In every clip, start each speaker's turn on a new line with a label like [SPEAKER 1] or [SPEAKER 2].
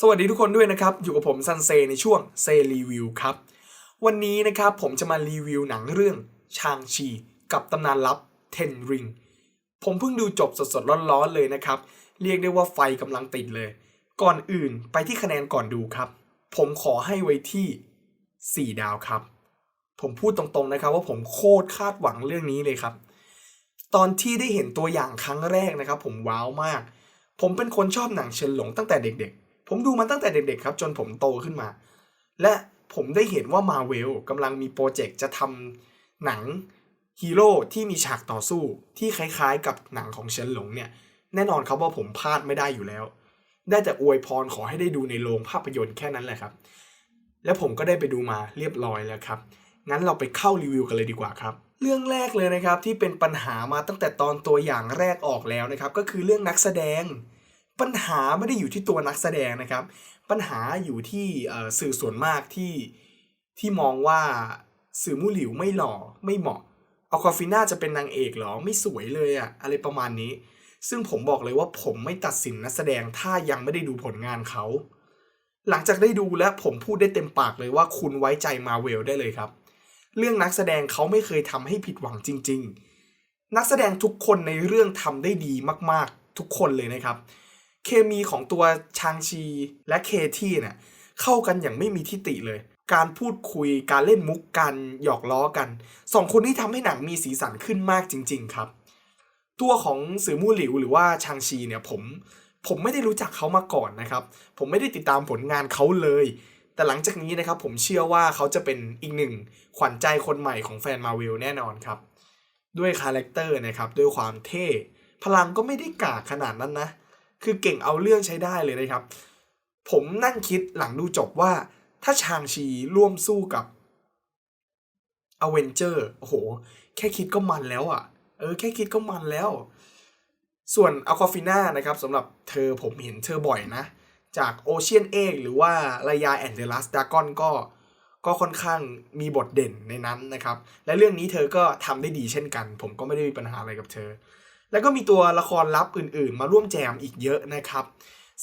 [SPEAKER 1] สวัสดีทุกคนด้วยนะครับ อยู่กับผมซันเซในช่วงเซรีวิวครับ วันนี้นะครับผมจะมารีวิวหนังเรื่องชางชี กับตำนานลับเทนริงผมเพิ่งดูจบสดๆร้อนๆเลยนะครับ เรียกได้ว่าไฟกำลังติดเลย ก่อนอื่นไปที่คะแนนก่อนดูครับ ผมขอให้ไว้ที่ 4 ดาวครับ ผมพูดตรงๆนะครับว่าผมโคตรคาดหวังเรื่องนี้เลยครับ ตอนที่ได้เห็นตัวอย่างครั้งแรกนะครับ ผมว้าวมาก ผมเป็นคนชอบหนังเฉินหลงตั้งแต่เด็กๆ ผมดูมันตั้งแต่เด็กๆครับ จนผมโตขึ้นมา และผมได้เห็นว่ามาเวลกำลังมีโปรเจกต์จะทำหนังฮีโร่ที่มีฉากต่อสู้ที่คล้ายๆ กับหนังของเฉินหลงเนี่ย แน่นอนครับว่าผมพลาดไม่ได้อยู่แล้ว ได้แต่อวยพรขอให้ได้ดูในโรงภาพยนตร์แค่นั้นแหละครับ และผมก็ได้ไปดูมาเรียบร้อยแล้วครับ งั้นเราไปเข้ารีวิวกันเลยดีกว่าครับ เรื่องแรกเลยนะครับที่เป็นปัญหามาตั้งแต่ตอนตัวอย่างแรกออกแล้วนะครับ ก็คือเรื่องนักแสดง ปัญหาไม่ได้อยู่ที่ตัวนักแสดงนะครับ ปัญหาอยู่ที่สื่อส่วนมากที่ที่มองว่าสื่อมู่หลิวไม่หล่อไม่เหมาะเอาคาฟิน่าจะเป็นนางเอกหรอไม่สวยเลยอะอะไรประมาณนี้ ซึ่งผมบอกเลยว่าผมไม่ตัดสินนักแสดงถ้ายังไม่ได้ดูผลงานเขา หลังจากได้ดูแล้วผมพูดได้เต็มปากเลยว่าคุณไว้ใจมาเวลได้เลยครับ เรื่องนักแสดงเขาไม่เคยทำให้ผิดหวังจริง ๆ นักแสดงทุกคนในเรื่องทำได้ดีมากๆ ทุกคนเลยนะครับ เคมีของตัวชางชีและเคที่เนี่ยเข้ากันอย่างไม่มีทิฏฐิเลย การพูดคุยการเล่นมุกกันหยอกล้อกันสองคนนี้ทำให้หนังมีสีสันขึ้นมากจริง ๆ ครับ ตัวของสือมู่หลิวหรือว่าชางชีเนี่ยผมผมไม่ได้รู้จักเขามาก่อนนะครับ ผมไม่ได้ติดตามผลงานเขาเลย แต่หลังจากนี้นะครับผมเชื่อว่าเขาจะเป็นอีกหนึ่งขวัญใจคนใหม่ของแฟนมาเวลแน่นอนครับ ด้วยคาแรคเตอร์นะครับ ด้วยความเท่ พลังก็ไม่ได้กากขนาดนั้นนะ คือเก่งเอาเรื่องใช้ได้เลยนะครับ ผมนั่งคิดหลังดูจบว่า ถ้าชางชีร่วมสู้กับอเวนเจอร์โอ้โห แค่คิดก็มันแล้วอะ่ะ เออ แค่คิดก็มันแล้ว ส่วนอ q ควาฟิน่านะครับสำหรับเธอผมเห็นเธอบ่อยนะ จากโอเชียนเอกหรือว่ารายาแอนเดลัสดากอนก็ก็ค่อนข้างมีบทเด่นในนั้นนะครับ และเรื่องนี้เธอก็ทำได้ดีเช่นกัน ผมก็ไม่ได้มีปัญหาอะไรกับเธอ แล้วก็มีตัวละครลับอื่นๆ มาร่วมแจมอีกเยอะนะครับ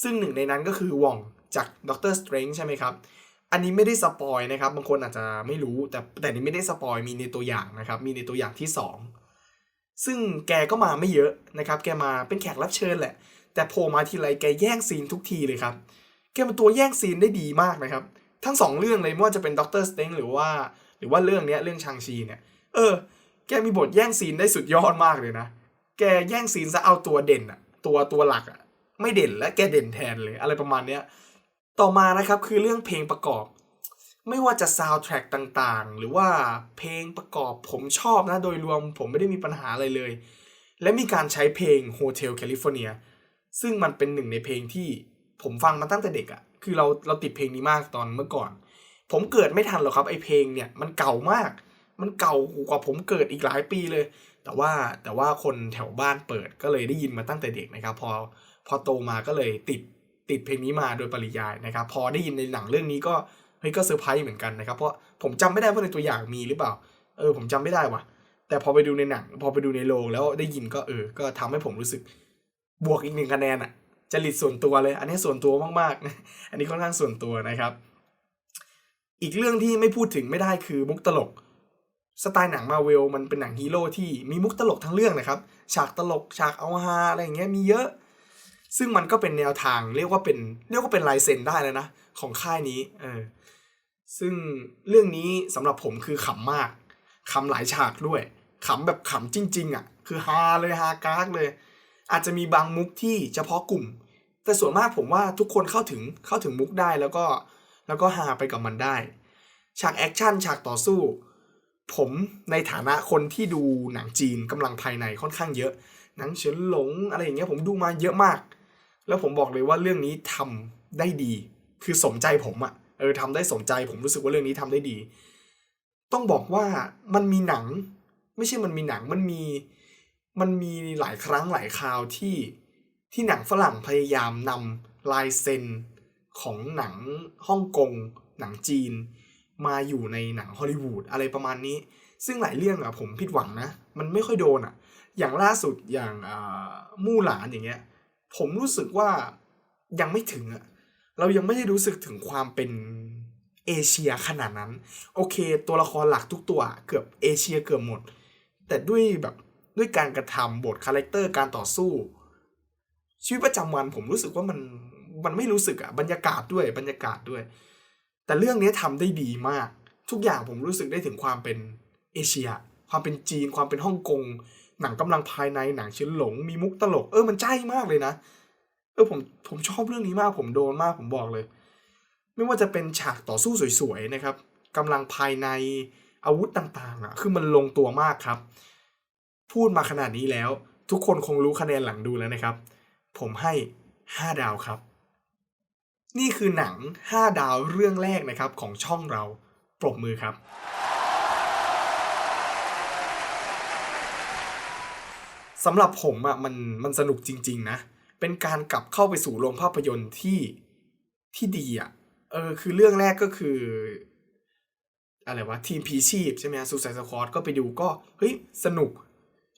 [SPEAKER 1] ซึ่งหนึ่งในนั้นก็คือว่องจากด็อกเตอร์สเตรนจ์ใช่ไหมครับ อันนี้ไม่ได้สปอยนะครับ บางคนอาจจะไม่รู้แต่แต่นี้ไม่ได้สปอยมีในตัวอย่างนะครับ มีในตัวอย่างที่ 2 ซึ่งแกก็มาไม่เยอะนะครับ แกมาเป็นแขกรับเชิญแหละ แต่โผล่มาทีไรแกแย่งซีนทุกทีเลยครับ แกเป็นตัวแย่งซีนได้ดีมากนะครับ ทั้งสองเรื่องเลยไม่ว่าจะเป็นด็อกเตอร์สเตรนจ์หรือว่า หรือว่าเรื่องเนี้ยเรื่องชางชีเนี่ย เออ แกมีบทแย่งซีนได้สุดยอดมากเลยนะ แกแย่งซีนซะเอาตัวเด่นอะตัวตัวหลักอะไม่เด่นและแกเด่นแทนเลยอะไรประมาณเนี้ยต่อมานะครับคือเรื่องเพลงประกอบ ไม่ว่าจะซาวด์แทร็กต่างๆ หรือว่าเพลงประกอบผมชอบนะโดยรวมผมไม่ได้มีปัญหาอะไรเลย และมีการใช้เพลง Hotel California ซึ่งมันเป็นหนึ่งในเพลงที่ผมฟังมาตั้งแต่เด็กอะคือเราเราติดเพลงนี้มากตอนเมื่อก่อน ผมเกิดไม่ทันหรอกครับไอเพลงเนี่ยมันเก่ามาก มันเก่ากว่าผมเกิดอีกหลายปีเลย แต่ว่าแต่ว่าคนแถวบ้านเปิดก็เลยได้ยินมาตั้งแต่เด็กนะครับ พอพอโตมาก็เลยติดติดเพลงนี้มาโดยปริยายนะครับ พอได้ยินในหนังเรื่องนี้ก็เฮ้ยก็เซอร์ไพรส์เหมือนกันนะครับ เพราะผมจำไม่ได้ว่าในตัวอย่างมีหรือเปล่า เออผมจำไม่ได้ว่ะ แต่พอไปดูในหนัง พอไปดูในโรงแล้วได้ยินก็เออ ก็ทำให้ผมรู้สึกบวกอีกหนึ่งคะแนนอะจริตส่วนตัวเลย อันนี้ส่วนตัวมากๆอันนี้ค่อนข้างส่วนตัวนะครับ อีกเรื่องที่ไม่พูดถึงไม่ได้คือมุกตลก สไตล์หนังมาเวลมันเป็นหนังฮีโร่ที่มีมุกตลกทั้งเรื่องนะครับ ฉากตลกฉากเอาฮาอะไรอย่างเงี้ยมีเยอะ ซึ่งมันก็เป็นแนวทางเรียกว่าเป็นเรียกว่าเป็นลายเซ็นได้แล้วนะ ของค่ายนี้เออซึ่งเรื่องนี้สำหรับผมคือขำมากขำหลายฉากด้วยขำแบบขำจริง ๆอะ คือฮาเลยฮากากเลย อาจจะมีบางมุกที่เฉพาะกลุ่ม แต่ส่วนมากผมว่าทุกคนเข้าถึงเข้าถึงมุกได้แล้วก็แล้วก็ฮาไปกับมันได้ ฉากแอคชั่นฉากต่อสู้ ผมในฐานะคนที่ดูหนังจีนกำลังภายในค่อนข้างเยอะ หนังเฉินหลงอะไรอย่างเงี้ยผมดูมาเยอะมาก แล้วผมบอกเลยว่าเรื่องนี้ทำได้ดี คือสมใจผมอะเออทำได้สมใจผมรู้สึกว่าเรื่องนี้ทำได้ดี ต้องบอกว่ามันมีหนัง ไม่ใช่มันมีหนังมันมีมันมีหลายครั้งหลายคราวที่ที่หนังฝรั่งพยายามนำลายเซ็นของหนังฮ่องกงหนังจีน มาอยู่ในหนังฮอลลีวูดอะไรประมาณนี้ ซึ่งหลายเรื่องอะผมผิดหวังนะ มันไม่ค่อยโดนอะอย่างล่าสุดอย่างมู่หลานอย่างเงี้ย ผมรู้สึกว่ายังไม่ถึงอะเรายังไม่ได้รู้สึกถึงความเป็นเอเชียขนาดนั้น โอเค ตัวละครหลักทุกตัวเกือบเอเชียเกือบหมด แต่ด้วยแบบด้วยการกระทำบทคาแรคเตอร์การต่อสู้ ชีวิตประจำวันผมรู้สึกว่ามันมันไม่รู้สึกอะบรรยากาศด้วยบรรยากาศด้วย แต่เรื่องนี้ทำได้ดีมาก ทุกอย่างผมรู้สึกได้ถึงความเป็นเอเชีย ความเป็นจีน ความเป็นฮ่องกง หนังกำลังภายในหนังชื้อหลง มีมุกตลก เออมันใจมากเลยนะ เออผมผมชอบเรื่องนี้มาก ผมโดนมากผมบอกเลย ไม่ว่าจะเป็นฉากต่อสู้สวยๆนะครับกำลังภายในอาวุธต่างๆอะคือมันลงตัวมากครับ พูดมาขนาดนี้แล้ว ทุกคนคงรู้คะแนนหลังดูแล้วนะครับ ผมให้ 5 ดาวครับ นี่คือหนัง 5 ดาวเรื่องแรกนะครับของช่องเรา ปรบมือครับ สำหรับผมอะ่ะมันมันสนุกจริง ๆ นะ เป็นการกลับเข้าไปสู่โรงภาพยนตร์ที่ที่ดีอะ่ะ เออคือเรื่องแรกก็คือ อะไรวะ ทีมพีชีพใช่ไหมฮะซูซายสควอตก็ไปดูก็เฮ้ยสนุก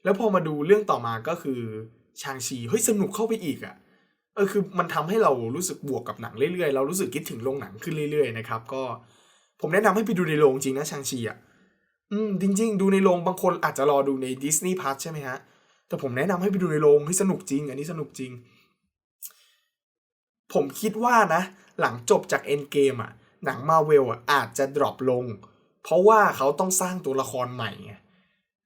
[SPEAKER 1] แล้วพอมาดูเรื่องต่อมาก็คือชางชีเฮ้ยสนุกเข้าไปอีกอะ่ะ เออคือมันทำให้เรารู้สึกบวกกับหนังเรื่อยๆ เรารู้สึกคิดถึงโรงหนังขึ้นเรื่อยๆนะครับก็ผมแนะนำให้ไปดูในโรงจริงนะชางชีอะอืมจริง ๆ ดูในโรงบางคนอาจจะรอดูใน Disney Plus ใช่ไหมฮะ แต่ผมแนะนำให้ไปดูในโรงให้สนุกจริง อันนี้สนุกจริง ผมคิดว่านะ หลังจบจาก Endgame อะ หนังมาเวลอะอาจจะดรอปลง เพราะว่าเขาต้องสร้างตัวละครใหม่ไง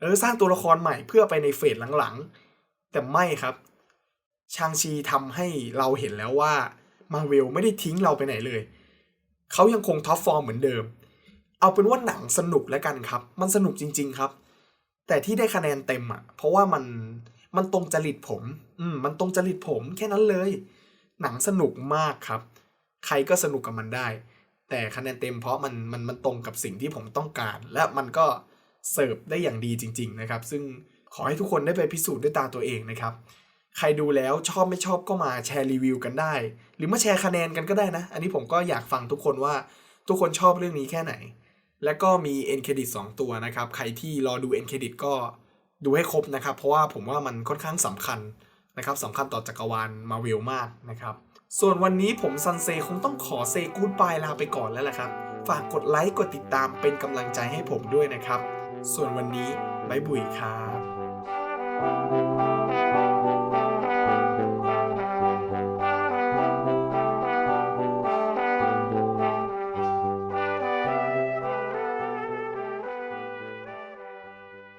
[SPEAKER 1] เออสร้างตัวละครใหม่เพื่อไปในเฟสหลังๆ แต่ไม่ครับ ชางชีทำให้เราเห็นแล้วว่ามาเวลไม่ได้ทิ้งเราไปไหนเลย เขายังคงท็อปฟอร์มเหมือนเดิม เอาเป็นว่าหนังสนุกแล้วกันครับ มันสนุกจริง ๆครับ แต่ที่ได้คะแนนเต็มอะ เพราะว่ามันมันตรงจริตผม อืม มันตรงจริตผมแค่นั้นเลย หนังสนุกมากครับ ใครก็สนุกกับมันได้ แต่คะแนนเต็มเพราะมันมันมันตรงกับสิ่งที่ผมต้องการ และมันก็เสิร์ฟได้อย่างดีจริง ๆ นะครับ ซึ่งขอให้ทุกคนได้ไปพิสูจน์ด้วยตาตัวเองนะครับ ใครดูแล้วชอบไม่ชอบก็มาแชร์รีวิวกันได้ หรือมาแชร์คะแนนกันก็ได้นะ อันนี้ผมก็อยากฟังทุกคนว่าทุกคนชอบเรื่องนี้แค่ไหน แล้วก็มี e n credit 2 ตัวนะครับ ใครที่รอดู e n credit ก็ดูให้ครบนะครับ เพราะว่าผมว่ามันค่อนข้างสำคัญนะครับสำคัญต่อจักรวาลมาเวลมากนะครับ ส่วนวันนี้ผมซันเซคงต้องขอเซกูดบายลาไปก่อนแล้วแหละครับ ฝากกดไลค์กดติดตามเป็นกำลังใจให้ผมด้วยนะครับ ส่วนวันนี้บายบุยครับ